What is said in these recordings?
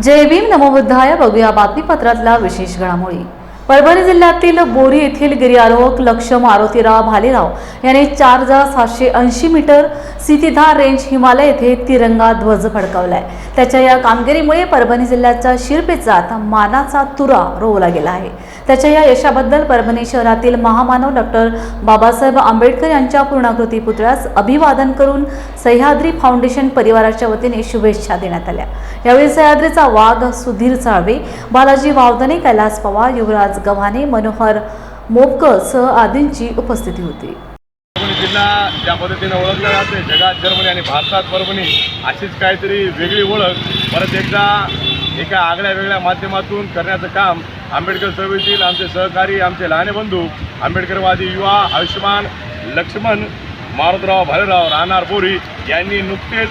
जय भीम नमोबुद्धाय बघूया बातमीपत्रातल्या विशेष घडामोडी. परभणी जिल्ह्यातील बोरी येथील गिर्यारोहक लक्ष्य मारुतीराव भालेराव यांनी चार हजार सातशे ऐंशी मीटर सितीधार रेंज हिमालय येथे तिरंगा ध्वज फडकावलाय. त्याच्या या कामगिरीमुळे परभणी जिल्ह्याच्या शिरपेचात मानाचा तुरा रोवला गेला आहे. त्याच्या या यशाबद्दल परभणी शहरातील महामानव डॉक्टर बाबासाहेब आंबेडकर यांच्या पूर्णाकृती पुतळ्यास अभिवादन करून सह्याद्री फाउंडेशन परिवाराच्या वतीने शुभेच्छा देण्यात आल्या. यावेळी सह्याद्रीचा वाघ सुधीर साळवे बालाजी वावदने कैलास पवार युवराज गव्हाणे मनोहर मोपकसह आदींची उपस्थिती होती. परभणी जिल्हा ज्या पद्धतीने ओळखला जाते जगात जर्मनी आणि भारतात परभणी अशीच काहीतरी वेगळी ओळख. परत एकदा एका आगळ्या वेगळ्या माध्यमातून करण्याचं काम आंबेडकर चळवळीतील आमचे सहकारी आमचे लहाने बंधू आंबेडकरवादी युवा आयुष्यमान लक्ष्मण मारुतराव भालेराव राहणार बोरी यांनी नुकतेच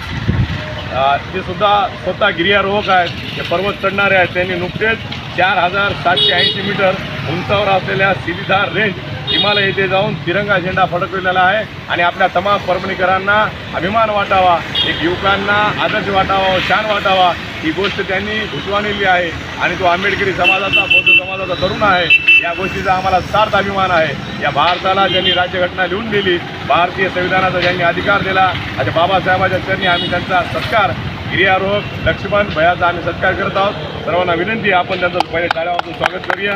ते सुद्धा स्वतः गिर्यारोहक आहेत ते पर्वत चढणारे आहेत त्यांनी नुकतेच चार हजार सातशे ऐंशी मीटर उंचावर असलेल्या सिद्धीधार रेंज हिमालय येथे जाऊन तिरंगा झेंडा फडकविलेला आहे. आणि आपल्या तमाम परभणीकरांना अभिमान वाटावा एक युवकांना आदर्श वाटावा शान वाटावा ही गोष्ट त्यांनी भुजवानेली आहे. आणि तो आंबेडकरी समाजाचा बौद्ध समाजाचा तरुण आहे. या गोष्टीचा आम्हाला सार्थ अभिमान आहे. या भारताला ज्यांनी राज्यघटना लिहून दिली भारतीय संविधानाचा ज्यांनी अधिकार दिला अशा बाबासाहेबाच्या चरणी आम्ही त्यांचा सत्कार गिर्यारोहक लक्ष्मण भयाचा आम्ही सत्कार करत आहोत. सर्वांना विनंती आपण त्यांचं पहिले टाळ्यावाजून स्वागत करूया.